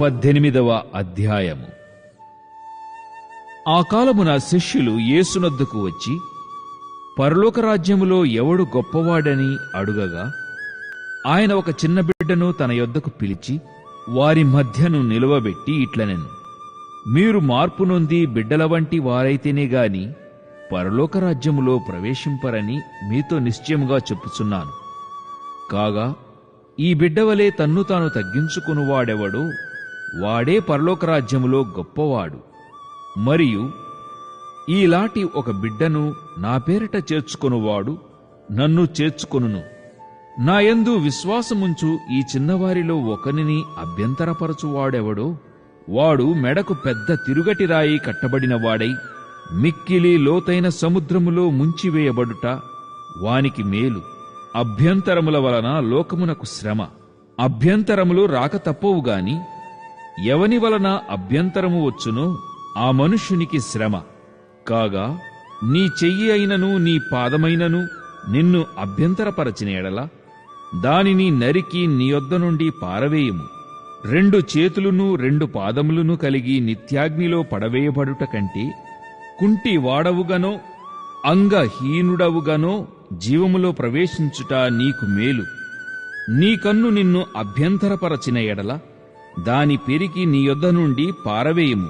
పద్దెనిమిదవ అధ్యాయము. ఆ కాలమున శిష్యులు యేసునద్దుకు వచ్చి పరలోక రాజ్యములో ఎవడు గొప్పవాడని అడుగగా ఆయన ఒక చిన్న బిడ్డను తన యొద్దకు పిలిచి వారి మధ్యను నిలువబెట్టి ఇట్లనెను. మీరు మార్పు నొంది బిడ్డల వంటి వారైతేనే గాని పరలోక రాజ్యములో ప్రవేశింపరని మీతో నిశ్చయముగా చెప్పుచున్నాను. కాగా ఈ బిడ్డవలే తన్ను తాను తగ్గించుకునివాడెవడో వాడే పరలోక రాజ్యములో గొప్పవాడు. మరియు ఈలాటి ఒక బిడ్డను నా పేరిట చేర్చుకొనువాడు నన్ను చేర్చుకొనును. నాయందు విశ్వాసముంచు ఈ చిన్నవారిలో ఒకనిని అభ్యంతరపరచువాడెవడో వాడు మెడకు పెద్ద తిరుగటి రాయి కట్టబడిన వాడై మిక్కిలి లోతైన సముద్రములో ముంచివేయబడుట వానికి మేలు. అభ్యంతరముల వలన లోకమునకు శ్రమ. అభ్యంతరములు రాక తప్పవుగాని ఎవని వలన అభ్యంతరము వచ్చునో ఆ మనుష్యునికి శ్రమ. కాగా నీ చెయ్యి అయినను నీ పాదమైనను నిన్ను అభ్యంతరపరచిన ఎడల దానిని నరికి నీ యొద్ద నుండి పారవేయము. రెండు చేతులును రెండు పాదములను కలిగి నిత్యాగ్నిలో పడవేయబడుట కంటే కుంటి వాడవుగనో అంగహీనుడవుగనో జీవములో ప్రవేశించుట నీకు మేలు. నీ కన్ను నిన్ను అభ్యంతరపరచిన ఎడల దాని పెరికి నీ యొద్ద నుండి పారవేయము.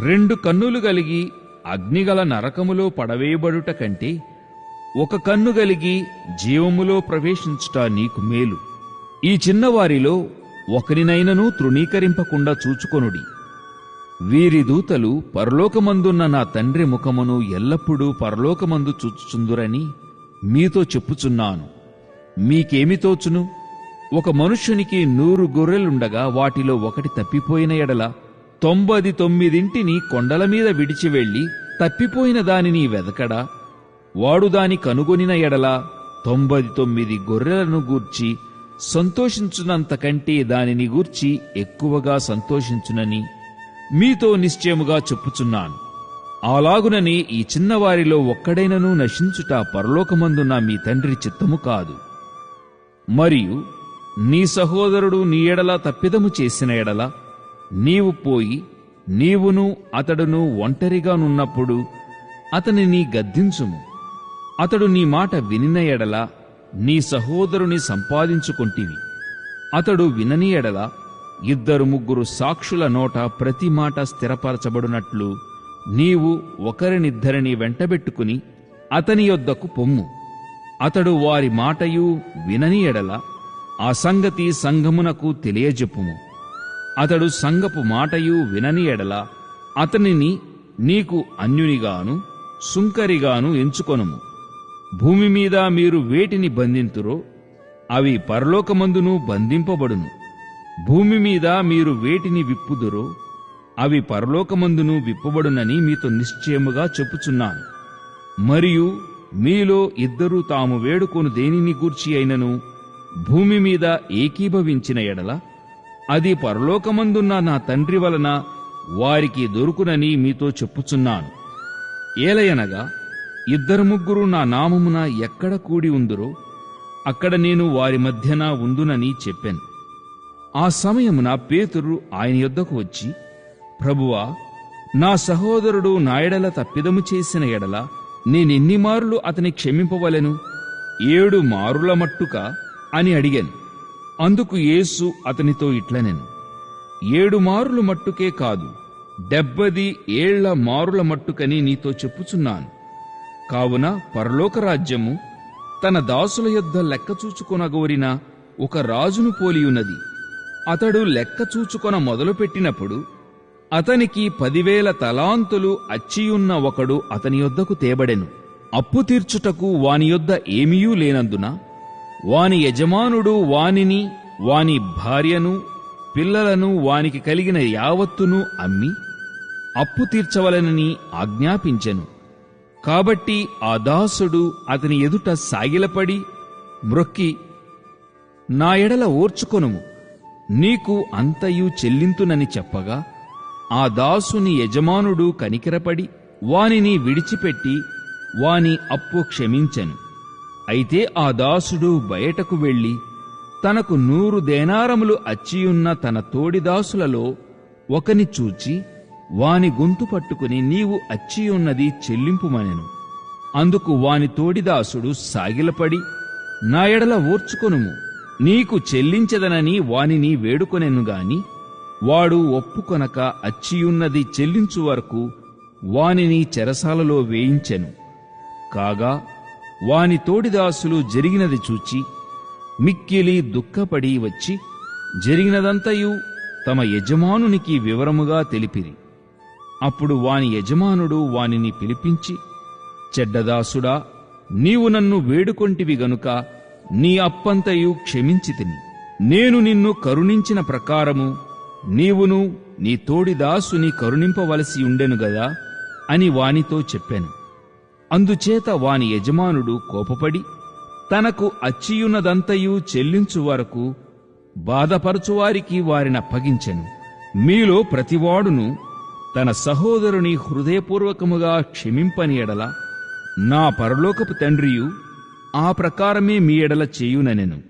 రెండు కన్నులు కలిగి అగ్నిగల నరకములో పడవేయబడుట కంటే ఒక కన్ను కలిగి జీవములో ప్రవేశించుట నీకు మేలు. ఈ చిన్నవారిలో ఒకరినైనను తృణీకరింపకుండా చూచుకొనుడి. వీరి దూతలు పరలోకమందున్న నా తండ్రి ముఖమును ఎల్లప్పుడూ పరలోకమందు చూచుచుందురని మీతో చెప్పుచున్నాను. మీకేమి తోచును? ఒక మనుష్యునికి నూరు గొర్రెలుండగా వాటిలో ఒకటి తప్పిపోయిన ఎడల తొంభది తొమ్మిదింటిని కొండల మీద విడిచి వెళ్ళి తప్పిపోయిన దానిని వెదకడా. వాడు దాని కనుగొనిన ఎడల తొంభై తొమ్మిది గొర్రెలను గూర్చి సంతోషించునంతకంటే దానిని గూర్చి ఎక్కువగా సంతోషించునని మీతో నిశ్చయముగా చెప్పుచున్నాను. అలాగునని ఈ చిన్నవారిలో ఒక్కడైనను నశించుట పరలోకమందున్న మీ తండ్రి చిత్తము కాదు. మరియు నీ సహోదరుడు నీ ఎడల తప్పిదము చేసిన ఎడల నీవు పోయి నీవును అతడును ఒంటరిగానున్నప్పుడు అతనిని గద్దించుము. అతడు నీ మాట వినిన ఎడల నీ సహోదరుని సంపాదించుకొంటివి. అతడు వినని ఎడల ఇద్దరు ముగ్గురు సాక్షుల నోట ప్రతి మాట స్థిరపరచబడినట్లు నీవు ఒకరినిద్దరిని వెంటబెట్టుకుని అతని యొద్దకు పొమ్ము. అతడు వారి మాటయు వినని ఎడల ఆ సంగతి సంఘమునకు తెలియజెప్పుము. అతడు సంగపు మాటయు వినని ఎడల అతనిని నీకు అన్యునిగాను సుంకరిగాను ఎంచుకొనుము. భూమి మీద మీరు వేటిని బంధింతురో అవి పరలోకమందును బంధింపబడును. భూమి మీద మీరు వేటిని విప్పుదురో అవి పరలోకమందును విప్పబడునని మీతో నిశ్చయముగా చెప్పుచున్నాను. మరియు మీలో ఇద్దరు తాము వేడుకొను దేనిని గూర్చి అయినను? భూమి మీద ఏకీభవించిన ఎడల అది పరలోకమందున్న నా తండ్రి వలన వారికి దొరుకునని మీతో చెప్పుచున్నాను. ఏలయనగా ఇద్దరు ముగ్గురు నా నామమున ఎక్కడ కూడి ఉందురో అక్కడ నేను వారి మధ్యన ఉందునని చెప్పాను. ఆ సమయమున పేతురు ఆయన యొద్దకు వచ్చి ప్రభువా నా సహోదరుడు నా ఎడల తప్పిదము చేసిన ఎడల నేనెన్ని మారులు అతని క్షమింపవలెను? ఏడు మారుల మట్టుక అని అడిగాను. అందుకు యేసు అతనితో ఇట్లనెను ఏడు మారులు మట్టుకే కాదు డెబ్బది ఏళ్ళ మారుల మట్టుకని నీతో చెప్పుచున్నాను. కావున పరలోక రాజ్యము తన దాసుల యొద్ద లెక్క చూచుకొనగోరిన ఒక రాజును పోలియున్నది. అతడు లెక్క చూచుకొన మొదలుపెట్టినప్పుడు అతనికి పదివేల తలాంతులు అచ్చియున్న ఒకడు అతని యొద్దకు తేబడెను. అప్పు తీర్చుటకు వాని యొద్ద ఏమీయూ లేనందున వాని యజమానుడు వానిని వాని భార్యను పిల్లలను వానికి కలిగిన యావత్తును అమ్మి అప్పు తీర్చవలనని ఆజ్ఞాపించెను. కాబట్టి ఆ దాసుడు అతని ఎదుట సాగిలపడి మ్రొక్కి నా ఎడల ఓర్చుకొనుము నీకు అంతయు చెల్లింతునని చెప్పగా ఆ దాసుని యజమానుడు కనికరపడి వానిని విడిచిపెట్టి వాని అప్పు క్షమించెను. అయితే ఆ దాసుడు బయటకు వెళ్ళి తనకు నూరు దేనారములు అచ్చియున్న తన తోడిదాసులలో ఒకని చూచి వాని గొంతు పట్టుకుని నీవు అచ్చియున్నది చెల్లింపుమనెను. అందుకు వాని తోడిదాసుడు సాగిలపడి నా ఎడల ఓర్చుకొనుము. నీకు చెల్లించదనని వానిని వేడుకొనెను గాని వాడు ఒప్పుకొనక అచ్చియున్నది చెల్లించు వరకు వానిని చెరసాలలో వేయించెను. కాగా వాని తోడిదాసులు జరిగినది చూచి మిక్కిలి దుఃఖపడి వచ్చి జరిగినదంతయు తమ యజమానునికి వివరముగా తెలిపిరి. అప్పుడు వాని యజమానుడు వానిని పిలిపించి చెడ్డదాసుడా నీవు నన్ను వేడుకొంటివి గనుక నీ అప్పంతయు క్షమించితిని. నేను నిన్ను కరుణించిన ప్రకారము నీవును నీ తోడిదాసుని కరుణింపవలసి ఉండెను గదా అని వానితో చెప్పాను. అందుచేత వాని యజమానుడు కోపపడి తనకు అచ్చియున్నదంతయు చెల్లించు వరకు బాధపరచువారికి వారినప్పగించెను మీలో ప్రతివాడును తన సహోదరుని హృదయపూర్వకముగా క్షమింపని ఎడల నా పరలోకపు తండ్రియు ఆ ప్రకారమే మీ ఎడల చేయుననెను.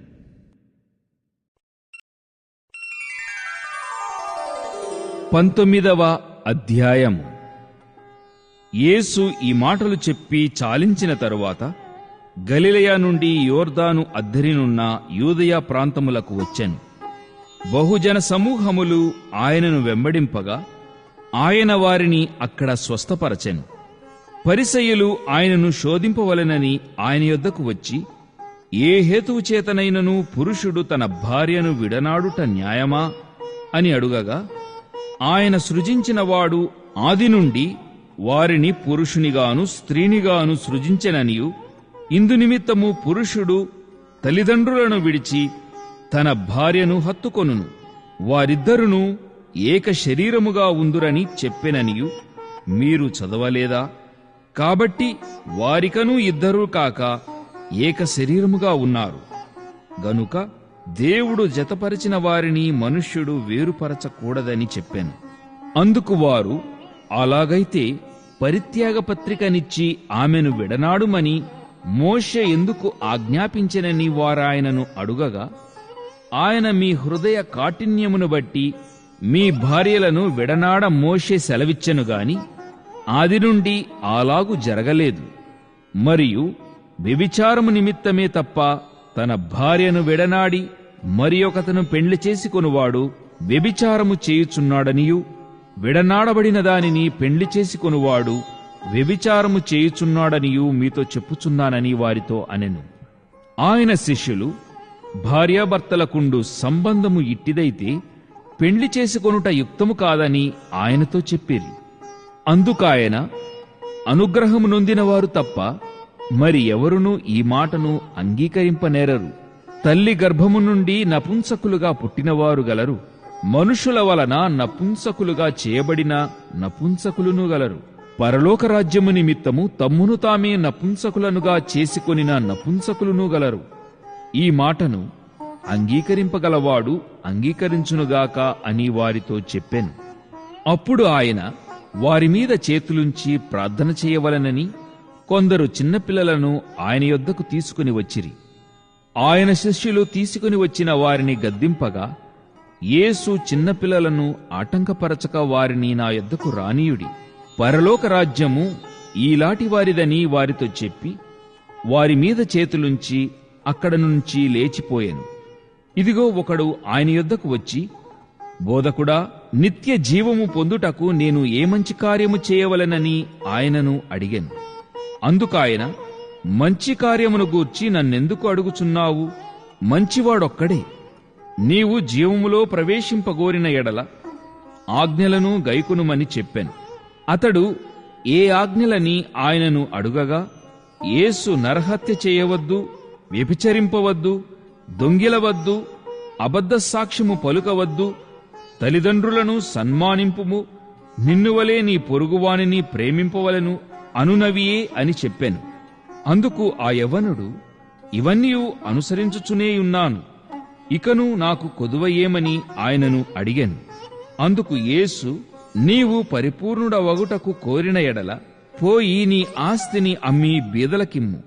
పంతొమ్మిదవ అధ్యాయము. యేసు ఈ మాటలు చెప్పి చాలించిన తరువాత గలిలయ నుండి యోర్దాను అద్దరినున్న యూదయ ప్రాంతములకు వచ్చాను. బహుజన సమూహములు ఆయనను వెంబడింపగా ఆయన వారిని అక్కడ స్వస్థపరచెను. పరిసయులు ఆయనను శోధింపవలెనని ఆయన యొద్దకు వచ్చి ఏ హేతువు చేతనైనను పురుషుడు తన భార్యను విడనాడుట న్యాయమా? అని అడుగగా ఆయన సృజించినవాడు ఆది నుండి వారిని పురుషునిగాను స్త్రీనిగాను సృజించెననియు. ఇందు నిమిత్తము పురుషుడు తల్లిదండ్రులను విడిచి తన భార్యను హత్తుకొనును. వారిద్దరును ఏక శరీరముగా ఉందురని చెప్పెననియు. మీరు చదవలేదా? కాబట్టి వారికను ఇద్దరూ కాక ఏక శరీరముగా ఉన్నారు. గనుక దేవుడు జతపరిచిన వారిని మనుష్యుడు వేరుపరచకూడదని చెప్పాను. అందుకు వారు అలాగైతే పరిత్యాగ పత్రికనిచ్చి ఆమెను విడనాడుమని మోషే ఎందుకు ఆజ్ఞాపించనని వారాయనను అడుగగా ఆయన మీ హృదయ కాఠిన్యమును బట్టి మీ భార్యలను విడనాడ మోషే సెలవిచ్చెను గాని ఆది నుండి అలాగు జరగలేదు. మరియు వ్యభిచారము నిమిత్తమే తప్ప తన భార్యను విడనాడి మరి ఒకతను పెండ్లి చేసుకొనువాడు వ్యభిచారము చేయుచున్నాడనియూ విడనాడబడిన దానిని పెండ్లి చేసుకొనువాడు వ్యభిచారము చేయుచున్నాడనియు మీతో చెప్పుచున్నానని వారితో అనెను. ఆయన శిష్యులు భార్యాభర్తలకుండు సంబంధము ఇట్టిదైతే పెండ్లి చేసుకొనుట యుక్తము కాదని ఆయనతో చెప్పిరి. అందుకాయన అనుగ్రహము నొందినవారు తప్ప మరి ఎవరునూ ఈ మాటను అంగీకరింపనేరరు. తల్లి గర్భము నుండి నపుంసకులుగా పుట్టినవారు గలరు. మనుషుల వలన నపుంసకులుగా చేయబడిన నపుంసకులును గలరు. పరలోక రాజ్యము నిమిత్తము తమ్మును తామే నపుంసకులనుగా చేసుకొనిన నపుంసకులును గలరు. ఈ మాటను అంగీకరింపగలవాడు అంగీకరించునుగాక అని వారితో చెప్పెను. అప్పుడు ఆయన వారి మీద చేతులుంచి ప్రార్థన చేయవలనని కొందరు చిన్నపిల్లలను ఆయన యొద్దకు తీసుకుని వచ్చిరి. ఆయన శిష్యులు తీసుకుని వచ్చిన వారిని గద్దింపగా యేసు చిన్నపిల్లలను ఆటంకపరచక వారిని నా యొద్దకు రానీయుడి. పరలోక రాజ్యము ఈలాటి వారిదని వారితో చెప్పి వారి మీద చేతులుంచి అక్కడ నుంచి లేచిపోయాను. ఇదిగో ఒకడు ఆయన యొద్దకు వచ్చి బోధకుడా నిత్య జీవము పొందుటకు నేను ఏ మంచి కార్యము చేయవలెనని ఆయనను అడిగాను. అందుకాయన మంచి కార్యమును గూర్చి నన్నెందుకు అడుగుచున్నావు? మంచివాడొక్కడే. నీవు జీవములో ప్రవేశింపగోరిన ఎడల ఆజ్ఞలను గైకునుమని చెప్పాను. అతడు ఏ ఆజ్ఞలని ఆయనను అడుగగా యేసు నరహత్య చేయవద్దు వ్యభిచరింపవద్దు దొంగిలవద్దు అబద్ధ సాక్ష్యము పలుకవద్దు తల్లిదండ్రులను సన్మానింపుము నిన్నువలే నీ పొరుగువానిని ప్రేమింపవలను అనునవియే అని చెప్పాను. అందుకు ఆ యవనుడు ఇవన్నీ అనుసరించుచునేయున్నాను ఇకను నాకు కొదువయేమని ఆయనను అడిగాను. అందుకు యేసు నీవు పరిపూర్ణుడవగుటకు కోరిన ఎడల పోయి నీ ఆస్తిని అమ్మి బీదలకిమ్ము.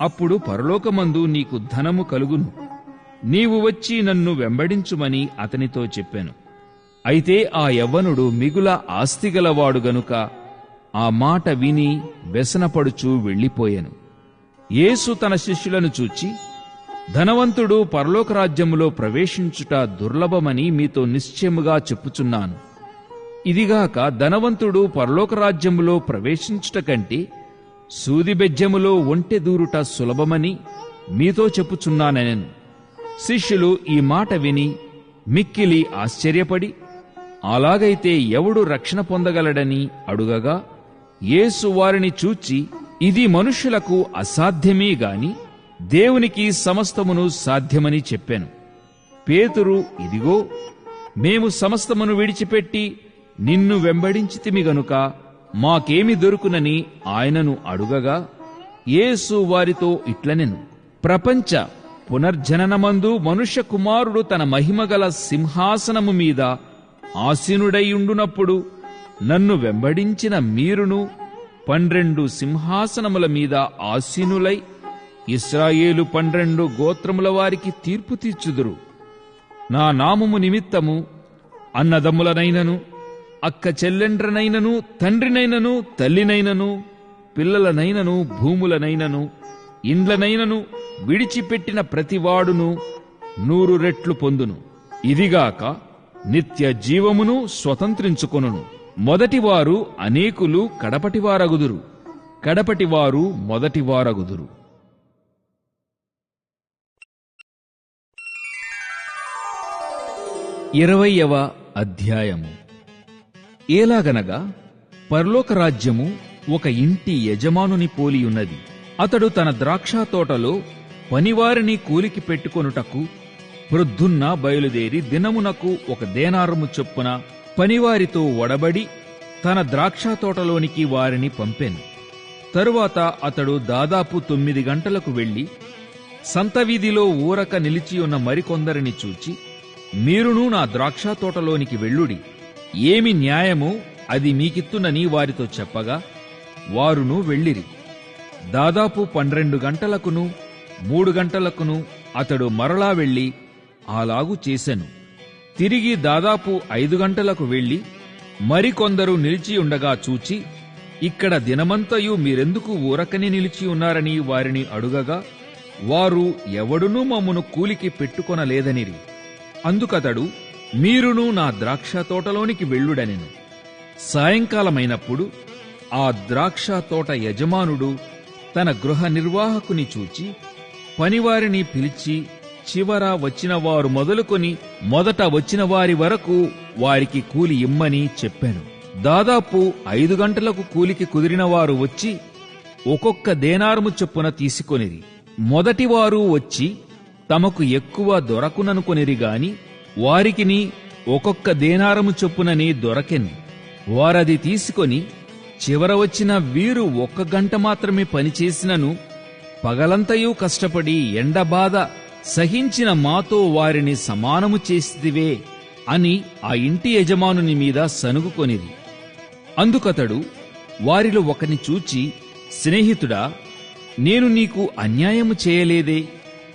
అప్పుడు పరలోకమందు నీకు ధనము కలుగును. నీవు వచ్చి నన్ను వెంబడించుమని అతనితో చెప్పాను. అయితే ఆ యవ్వనుడు మిగుల ఆస్తిగలవాడు గనుక ఆ మాట విని వ్యసనపడుచూ వెళ్ళిపోయాను. యేసు తన శిష్యులను చూచి ధనవంతుడు పరలోక రాజ్యములో ప్రవేశించుట దుర్లభమని మీతో నిశ్చయముగా చెప్పుచున్నాను. ఇదిగాక ధనవంతుడు పరలోక రాజ్యములో ప్రవేశించుట కంటే సూదిబెజ్జములో ఒంటె దూరుట సులభమని మీతో చెప్పుచున్నానెను శిష్యులు ఈ మాట విని మిక్కిలి ఆశ్చర్యపడి అలాగైతే ఎవడు రక్షణ పొందగలడని అడుగగా యేసు వారిని చూచి ఇది మనుష్యులకు అసాధ్యమే గాని దేవునికి సమస్తమును సాధ్యమని చెప్పాను. పేతురు ఇదిగో మేము సమస్తమును విడిచిపెట్టి నిన్ను వెంబడించితిమి గనుక మాకేమి దొరుకునని ఆయనను అడుగగా యేసు వారితో ఇట్లనెను. ప్రపంచ పునర్జననమందు మనుష్య కుమారుడు తన మహిమగల సింహాసనము మీద ఆసీనుడైయుండునప్పుడు నన్ను వెంబడించిన మీరును పన్నెండు సింహాసనముల మీద ఆసీనులై ఇస్రాయేలు పన్నెండు గోత్రముల వారికి తీర్పు తీర్చుదురు. నా నామము నిమిత్తము అన్నదమ్ములనైనను అక్క చెల్లెండ్రనైనను తండ్రినైనను తల్లినైనను పిల్లలనైనను భూములనైనను ఇండ్లనైనను విడిచిపెట్టిన ప్రతివాడును నూరు రెట్లు పొందును. ఇదిగాక నిత్య జీవమును స్వతంత్రించుకొనును. మొదటివారు అనేకులు కడపటివారగుదురు. కడపటివారు మొదటివారగుదురు. ఇరవయవ అధ్యాయము. ఏలాగనగా పరలోక రాజ్యము ఒక ఇంటి యజమానుని పోలియున్నది. అతడు తన ద్రాక్ష తోటలో పనివారిని కూలికి పెట్టుకొనుటకు ప్రొద్దున్న బయలుదేరి దినమునకు ఒక దేనారము చొప్పున పనివారితో వడబడి తన ద్రాక్ష తోటలోనికి వారిని పంపెను. తరువాత అతడు దాదాపు తొమ్మిది గంటలకు వెళ్ళి సంత వీధిలో ఊరక నిలిచియున్న మరికొందరిని చూచి మీరును నా ద్రాక్ష తోటలోనికి వెళ్ళుడి. ఏమి న్యాయమో అది మీకిత్తునని వారితో చెప్పగా వారును వెళ్ళిరి. దాదాపు పన్నెండు గంటలకును మూడు గంటలకును అతడు మరలా వెళ్ళి అలాగు చేశాను తిరిగి దాదాపు ఐదు గంటలకు వెళ్ళి మరికొందరు నిలిచి ఉండగా చూచి ఇక్కడ దినమంతయు మీరెందుకు ఊరకని నిలిచి ఉన్నారని వారిని అడుగగా వారు ఎవడునూ మమ్మును కూలికి పెట్టుకొనలేదనిరి. అందుకతడు మీరును నా ద్రాక్ష తోటలోనికి వెళ్ళుడనెను. సాయంకాలమైనప్పుడు ఆ ద్రాక్ష తోట యజమానుడు తన గృహ నిర్వాహకుని చూచి పనివారిని పిలిచి చివర వచ్చిన వారు మొదలుకొని మొదట వచ్చిన వారి వరకు వారికి కూలి ఇమ్మని చెప్పాను. దాదాపు ఐదు గంటలకు కూలికి కుదిరినవారు వచ్చి ఒక్కొక్క దేనారము చొప్పున తీసుకొనిరి. మొదటివారు వచ్చి తమకు ఎక్కువ దొరకుననుకొనిరి గాని వారికిని ఒక్కొక్క దేనారము చొప్పునని దొరకెను. వారది తీసుకొని చివర వచ్చిన వీరు ఒక్క గంట మాత్రమే పనిచేసినను పగలంతయూ కష్టపడి ఎండబాధ సహించిన మాతో వారిని సమానము చేసిదివే అని ఆ ఇంటి యజమానుని మీద సనుగుకొనిది అందుకతడు వారిలో ఒకని చూచి స్నేహితుడా నేను నీకు అన్యాయము చేయలేదే?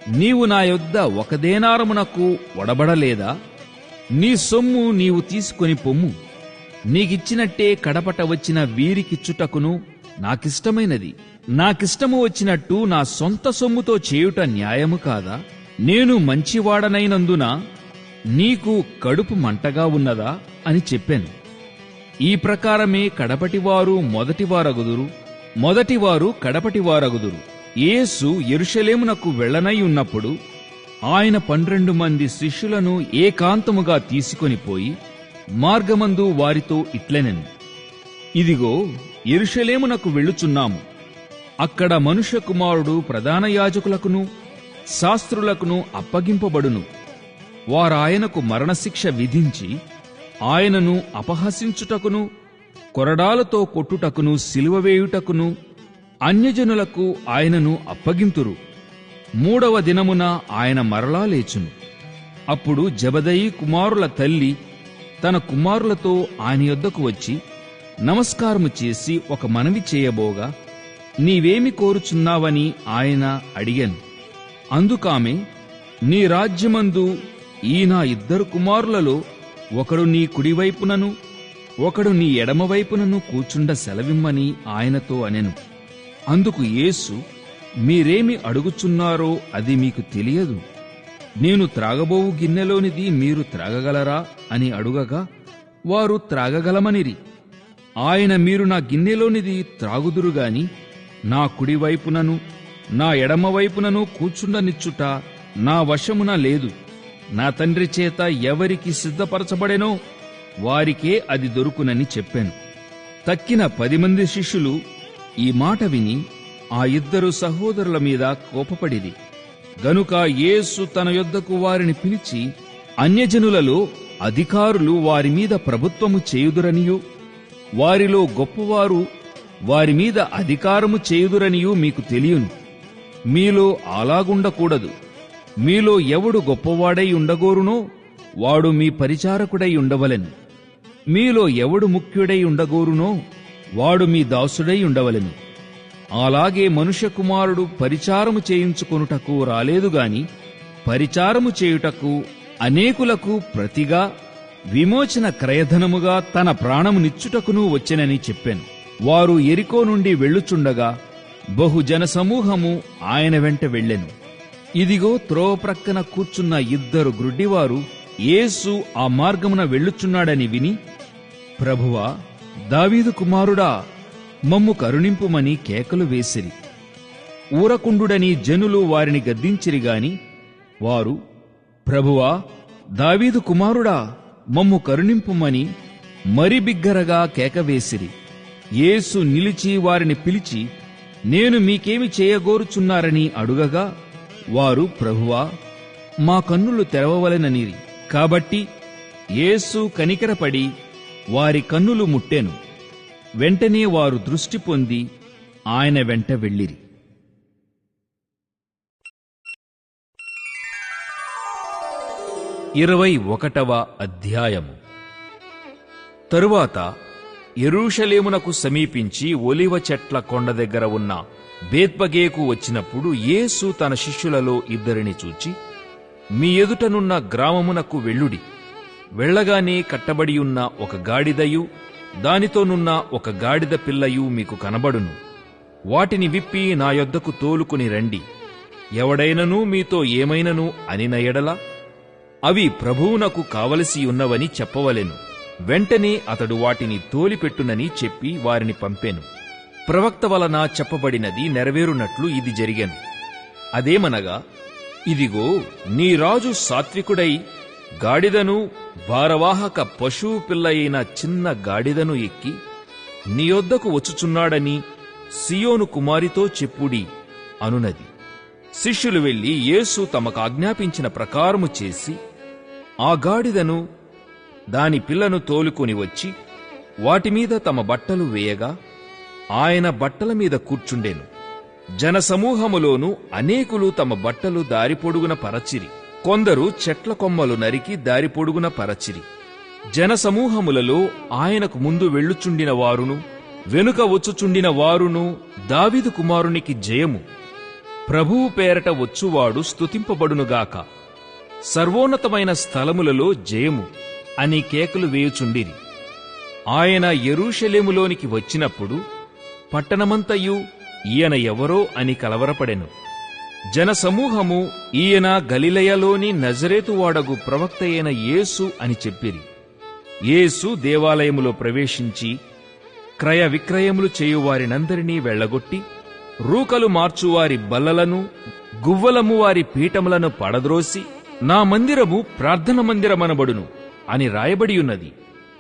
నీవు నా యొద్ద ఒక దేనారమునకు ఒడబడలేదా నీ సొమ్ము నీవు తీసుకొని పొమ్ము. నీకిచ్చినట్టే కడపట వచ్చిన వీరికిచ్చుటకును నాకిష్టమైనది. నాకిష్టము వచ్చినట్టు నా సొంత సొమ్ముతో చేయుట న్యాయము కాదా? నేను మంచివాడనైనందున నీకు కడుపు మంటగా ఉన్నదా అని చెప్పాను. ఈ ప్రకారమే కడపటివారు మొదటివారగుదురు. మొదటివారు కడపటివారగుదురు. యేసు ఎరుషలేమునకు వెళ్ళనై ఉన్నప్పుడు ఆయన పన్నెండు మంది శిష్యులను ఏకాంతముగా తీసుకొని పోయి మార్గమందు వారితో ఇట్లనెను. ఇదిగో ఎరుషలేమునకు వెళ్ళుచున్నాము. అక్కడ మనుష్య కుమారుడు ప్రధాన యాజకులకును శాస్త్రులకును అప్పగింపబడును. వారాయనకు మరణశిక్ష విధించి ఆయనను అపహసించుటకును కొరడాలతో కొట్టుటకును సిలువవేయుటకును అన్యజనులకు ఆయనను అప్పగింతురు. మూడవ దినమున ఆయన మరలా లేచును. అప్పుడు జబదయి కుమారుల తల్లి తన కుమారులతో ఆయన యొద్దకు వచ్చి నమస్కారము చేసి ఒక మనవి చేయబోగా నీవేమి కోరుచున్నావని ఆయన అడిగాను. అందుకామె నీ రాజ్యమందు ఈ నా ఇద్దరు కుమారులలో ఒకడు నీ కుడివైపునను ఒకడు నీ ఎడమవైపునను కూర్చుండ సెలవిమ్మని ఆయనతో అనెను. అందుకు యేసు మీరేమి అడుగుచున్నారో అది మీకు తెలియదు. నేను త్రాగబోవు గిన్నెలోనిది మీరు త్రాగగలరా? అని అడుగగా వారు త్రాగగలమనిరి. ఆయన మీరు నా గిన్నెలోనిది త్రాగుదురుగాని నా కుడివైపునను నా ఎడమవైపునను కూర్చుండనిచ్చుట నా వశమున లేదు. నా తండ్రి చేత ఎవరికి సిద్ధపరచబడెనో వారికే అది దొరుకునని చెప్పాను. తక్కిన పది మంది శిష్యులు ఈ మాట విని ఆ ఇద్దరు సహోదరుల మీద కోపపడిది గనుక యేసు తన యొద్దకు వారిని పిలిచి అన్యజనులలో అధికారులు వారి మీద ప్రభుత్వము చేయుదురనియు? వారిలో గొప్పవారు వారి మీద అధికారము చేయుదురనియూ మీకు తెలియను. మీలో అలాగుండకూడదు మీలో ఎవడు గొప్పవాడై ఉండగోరునో వాడు మీ పరిచారకుడై ఉండవలెను. మీలో ఎవడు ముఖ్యుడై ఉండగోరునో వాడు మీ దాసుడై ఉండవలెను. అలాగే మనుష్య కుమారుడు పరిచారము చేయించుకొనుటకు రాలేదుగాని పరిచారము చేయుటకు అనేకులకు ప్రతిగా విమోచన క్రయధనముగా తన ప్రాణమునిచ్చుటకును వచ్చెనని చెప్పాను. వారు ఎరికో నుండి వెళ్ళుచుండగా బహుజన సమూహము ఆయన వెంట వెళ్ళెను. ఇదిగో త్రోవ ప్రక్కన కూర్చున్న ఇద్దరు గ్రుడ్డివారు యేసు ఆ మార్గమున వెళ్ళుచున్నాడని విని ప్రభువా దావీదు కుమారుడా మమ్ము కరుణింపుమని కేకలు వేసిరి. ఊరకుండుడని జనులు వారిని గద్దించిరిగాని వారు ప్రభువా దావీదు కుమారుడా మమ్ము కరుణింపుమని మరి బిగ్గరగా కేకవేసిరి యేసు నిలిచి వారిని పిలిచి నేను మీకేమి చేయగోరుచున్నారని అడుగగా వారు ప్రభువా మా కన్నులు తెరవవలెననిరి. కాబట్టి యేసు కనికరపడి వారి కన్నులు ముట్టెను. వెంటనే వారు దృష్టి పొంది ఆయన వెంట వెళ్ళిరి. ఇరవై ఒకటవ అధ్యాయము. తరువాత ఎరూషలేమునకు సమీపించి ఒలివ చెట్ల కొండ దగ్గర ఉన్న బేత్బగేకు వచ్చినప్పుడు యేసు తన శిష్యులలో ఇద్దరిని చూచి మీ ఎదుటనున్న గ్రామమునకు వెళ్ళుడి. వెళ్ళగానే కట్టబడియున్న ఒక గాడిదయు దానితోనున్న ఒక గాడిద పిల్లయు మీకు కనబడును. వాటిని విప్పి నా యొద్దకు తోలుకుని రండి. ఎవడైనను మీతో ఏమైనను అనిన ఎడల? అవి ప్రభువునకు కావలసి ఉన్నవని చెప్పవలెను. వెంటనే అతడు వాటిని తోలిపెట్టునని చెప్పి వారిని పంపెను. ప్రవక్త వలన చెప్పబడినది నెరవేరునట్లు ఇది జరిగెను. అదేమనగా ఇదిగో నీ రాజు సాత్వికుడై గాడిదను భారవాహక పశువు పిల్ల అయిన చిన్న గాడిదను ఎక్కి నీయొద్దకు వచ్చుచున్నాడని సియోను కుమారితో చెప్పుడి అనునది. శిష్యులు వెళ్ళి యేసు తమకు ఆజ్ఞాపించిన ప్రకారము చేసి ఆ గాడిదను దాని పిల్లను తోలుకొని వచ్చి వాటిమీద తమ బట్టలు వేయగా ఆయన బట్టల మీద కూర్చుండెను. జనసమూహములోనూ అనేకులు తమ బట్టలు దారి పొడుగున పరచిరి. కొందరు చెట్ల కొమ్మలు నరికి దారి పొడుగున పరచిరి. జనసమూహములలో ఆయనకు ముందు వెళ్ళుచుండిన వారును వెనుక వచ్చుచుండిన వారును దావిదు కుమారునికి జయము. ప్రభువు పేరట వచ్చువాడు స్తుతింపబడునుగాక. సర్వోన్నతమైన స్థలములలో జయము అని కేకలు వేయుచుండిరి. ఆయన ఎరూషలేములోనికి వచ్చినప్పుడు పట్టణమంతయు ఈయన ఎవరో అని కలవరపడెను. జనసమూహము ఈయన గలిలయలోని నజరేతువాడగు ప్రవక్తయైన ప్రవక్త అయిన యేసు అని చెప్పిరి. యేసు దేవాలయములో ప్రవేశించి క్రయ విక్రయములు చేయువారినందరినీ వెళ్ళగొట్టి రూకలు మార్చువారి బల్లలను గువ్వలము వారి పీఠములను పడద్రోసి నా మందిరము ప్రార్థన మందిరమనబడును అని రాయబడియున్నది.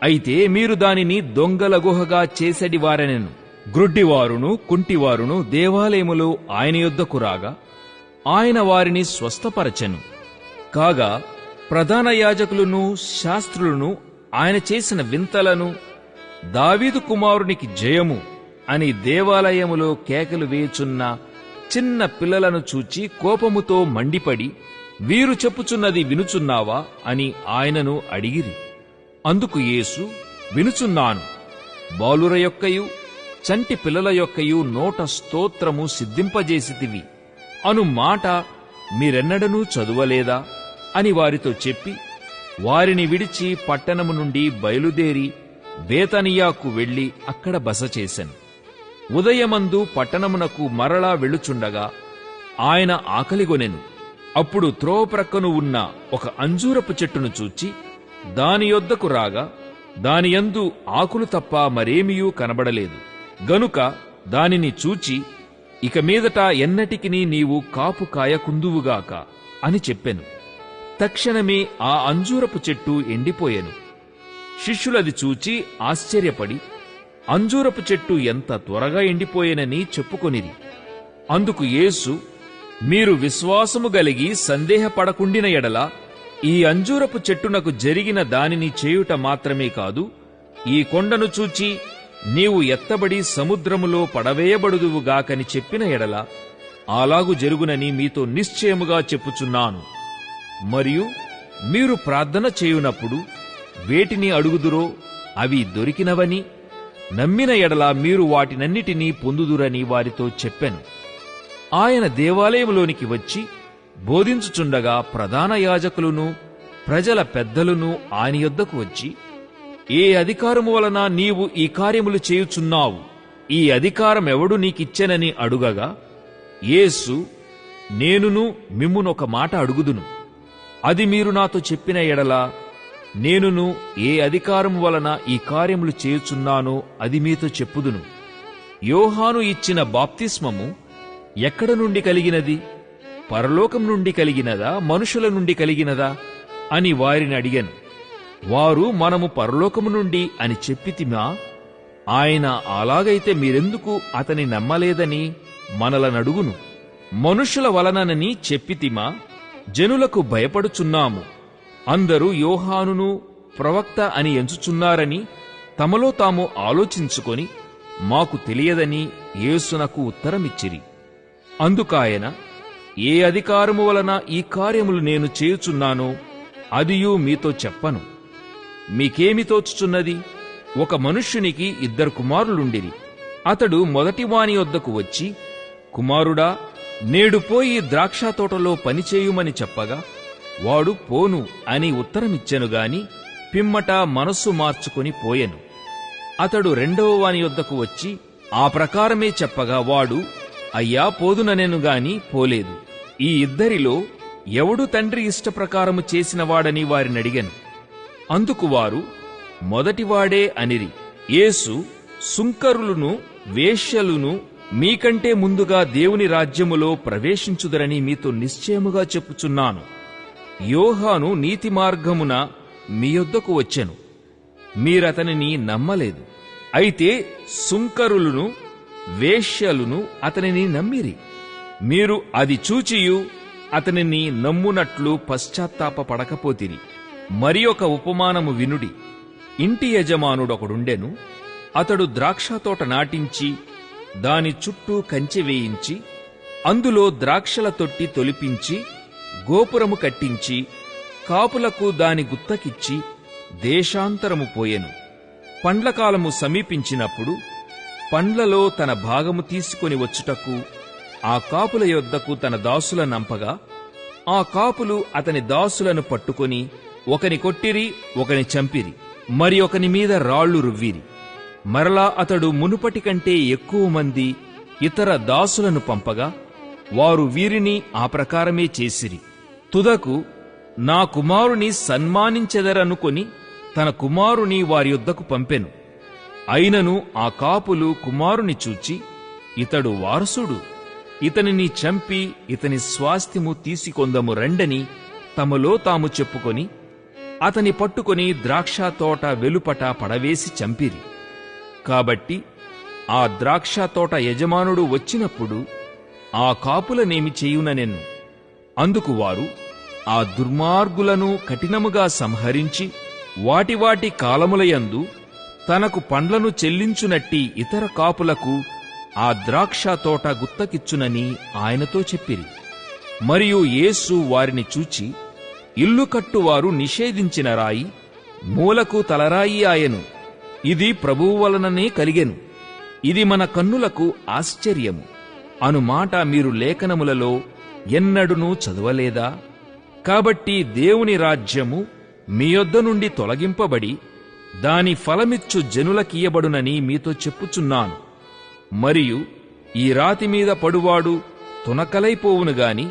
అయితే మీరు దానిని దొంగల గుహగా చేసడివారనెను. గ్రుడ్డివారును కుంటివారును దేవాలయములో ఆయన యొద్దకు రాగా ఆయన వారిని స్వస్థపరచెను. కాగా ప్రధాన యాజకులను శాస్త్రులను ఆయన చేసిన వింతలను దావీదు కుమారునికి జయము అని దేవాలయములో కేకలు వేయుచున్న చిన్న పిల్లలను చూచి కోపముతో మండిపడి వీరు చెప్పుచున్నది వినుచున్నావా అని ఆయనను అడిగిరి. అందుకు యేసు వినుచున్నాను. బాలుర యొక్కయు చంటి పిల్లల యొక్కయు నోట స్తోత్రము సిద్ధింపజేసితివి. అను మాట మీరెన్నడనూ చదువలేదా? అని వారితో చెప్పి వారిని విడిచి పట్టణము నుండి బయలుదేరి బేతనియాకు వెళ్ళి అక్కడ బస చేశాను ఉదయమందు పట్టణమునకు మరలా వెళ్ళుచుండగా ఆయన ఆకలిగొనెను అప్పుడు త్రోవ ప్రక్కను ఉన్న ఒక అంజూరపు చెట్టును చూచి దాని యొద్దకు రాగా దానియందు ఆకులు తప్ప మరేమియూ కనబడలేదు. గనుక దానిని చూచి ఇక మీదట ఎన్నటికినీ నీవు కాపు కాయకుందువుగాక అని చెప్పెను. తక్షణమే ఆ అంజూరపు చెట్టు ఎండిపోయెను. శిష్యులది చూచి ఆశ్చర్యపడి అంజూరపు చెట్టు ఎంత త్వరగా ఎండిపోయేనని చెప్పుకొనిది. అందుకు యేసు మీరు విశ్వాసము గలిగి సందేహపడకుండిన ఎడల ఈ అంజూరపు చెట్టునకు జరిగిన దానిని చేయుట మాత్రమే కాదు ఈ కొండను చూచి నీవు ఎత్తబడి సముద్రములో పడవేయబడుదువుగాకని చెప్పిన ఎడల అలాగు జరుగునని మీతో నిశ్చయముగా చెప్పుచున్నాను. మరియు మీరు ప్రార్థన చేయునప్పుడు వేటిని అడుగుదురో అవి దొరికినవని నమ్మిన ఎడల మీరు వాటినన్నిటినీ పొందుదురని వారితో చెప్పెను. ఆయన దేవాలయంలోనికి వచ్చి బోధించుచుండగా ప్రధాన యాజకులను ప్రజల పెద్దలను ఆయన యొద్దకు వచ్చి ఏ అధికారము వలన నీవు ఈ కార్యములు చేయుచున్నావు? ఈ అధికారం ఎవడు నీకిచ్చెనని అడుగగా యేసు నేనును మిమ్మునొక మాట అడుగుదును. అది మీరు నాతో చెప్పిన ఎడల నేనును ఏ అధికారము వలన ఈ కార్యములు చేయుచున్నానో అది మీతో చెప్పుదును. యోహాను ఇచ్చిన బాప్తిస్మము ఎక్కడ నుండి కలిగినది? పరలోకం నుండి కలిగినదా? మనుషుల నుండి కలిగినదా? అని వారిని అడిగాను. వారు మనము పరలోకము నుండి అని చెప్పితిమా ఆయన అలాగైతే మీరెందుకు అతని నమ్మలేదని మనలనడుగును. మనుషుల వలననని చెప్పితిమా జనులకు భయపడుచున్నాము. అందరూ యోహానును ప్రవక్త అని ఎంచుచున్నారని తమలో తాము ఆలోచించుకొని మాకు తెలియదని యేసునకు ఉత్తరమిచ్చిరి. అందుకాయన ఏ అధికారము వలన ఈ కార్యములు నేను చేయుచున్నానో అదియూ మీతో చెప్పను. మీకేమి తోచుచున్నది? ఒక మనుష్యునికి ఇద్దరు కుమారులుండిరి. అతడు మొదటివాని వద్దకు వచ్చి కుమారుడా నేడు పోయి ద్రాక్ష తోటలో పనిచేయుమని చెప్పగా వాడు పోను అని ఉత్తరమిచ్చెను గాని పిమ్మట మనస్సు మార్చుకుని పోయెను. అతడు రెండవ వాని వద్దకు వచ్చి ఆ ప్రకారమే చెప్పగా వాడు అయ్యా పోదుననెను గాని పోలేదు. ఈ ఇద్దరిలో ఎవడు తండ్రి ఇష్టప్రకారము చేసినవాడని వారినడిగాను అందుకు వారు మొదటివాడే అనిరి. యేసు సుంకరులను వేశ్యలును మీకంటే ముందుగా దేవుని రాజ్యములో ప్రవేశించుదరని మీతో నిశ్చయముగా చెప్పుచున్నాను. యోహాను నీతి మార్గమున మీ యొద్దకు వచ్చెను. మీరతనిని నమ్మలేదు. అయితే సుంకరులను వేశ్యలును అతనిని నమ్మిరి. మీరు అది చూచియు అతనిని నమ్మునట్లు పశ్చాత్తాపపడకపోతిరి మరి ఒక ఉపమానము వినుడి. ఇంటి యజమానుడొకడుండెను. అతడు ద్రాక్షతోట నాటించి దాని చుట్టూ కంచె వేయించి అందులో ద్రాక్షల తొట్టి తొలిపించి గోపురము కట్టించి కాపులకు దాని గుత్తకిచ్చి దేశాంతరము పోయెను. పండ్లకాలము సమీపించినప్పుడు పండ్లలో తన భాగము తీసుకొని వచ్చుటకు ఆ కాపుల యొద్దకు తన దాసులనంపగా ఆ కాపులు అతని దాసులను పట్టుకొని ఒకని కొట్టిరి ఒకని చంపిరి మరి ఒకని మీద రాళ్ళు రువ్విరి. మరలా అతడు మునుపటి కంటే ఎక్కువ మంది ఇతర దాసులను పంపగా వారు వీరిని ఆ ప్రకారమే చేసిరి. తుదకు నా కుమారుని సన్మానించెదరనుకొని తన కుమారుని వారి యొద్దకు పంపెను. అయినను ఆ కాపులు కుమారుని చూచి ఇతడు వారసుడు ఇతనిని చంపి ఇతని స్వాస్థ్యము తీసుకొందము రండని తమలో తాము చెప్పుకొని అతని పట్టుకొని ద్రాక్ష తోట వెలుపట పడవేసి చంపిరి. కాబట్టి ఆ ద్రాక్ష తోట యజమానుడు వచ్చినప్పుడు ఆ కాపులనేమి చేయుననెను. అందుకు వారు ఆ దుర్మార్గులను కఠినముగా సంహరించి వాటి వాటి కాలములయందు తనకు పండ్లను చెల్లించునట్టి ఇతర కాపులకు ఆ ద్రాక్ష తోట గుత్తకిచ్చునని ఆయనతో చెప్పిరి. మరియు యేసు వారిని చూచి ఇల్లు కట్టువారు నిషేధించిన రాయి మూలకు తలరాయి ఆయను. ఇది ప్రభువు వలననే కలిగెను. ఇది మన కన్నులకు ఆశ్చర్యము. అనుమాట మీరు లేఖనములలో ఎన్నడునూ చదవలేదా? కాబట్టి దేవుని రాజ్యము మీ యొద్ద నుండి తొలగింపబడి దాని ఫలమిచ్చు జనులకియబడునని మీతో చెప్పుచున్నాను. మరియు ఈ రాతి మీద పడువాడు తునకలైపోవును గాని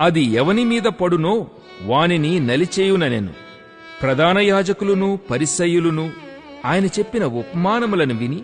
అది ఎవని మీద పడునో వానిని నలిచేయుననెను ప్రధాన యాజకులును పరిసయ్యులును ఆయన చెప్పిన ఉపమానములను విని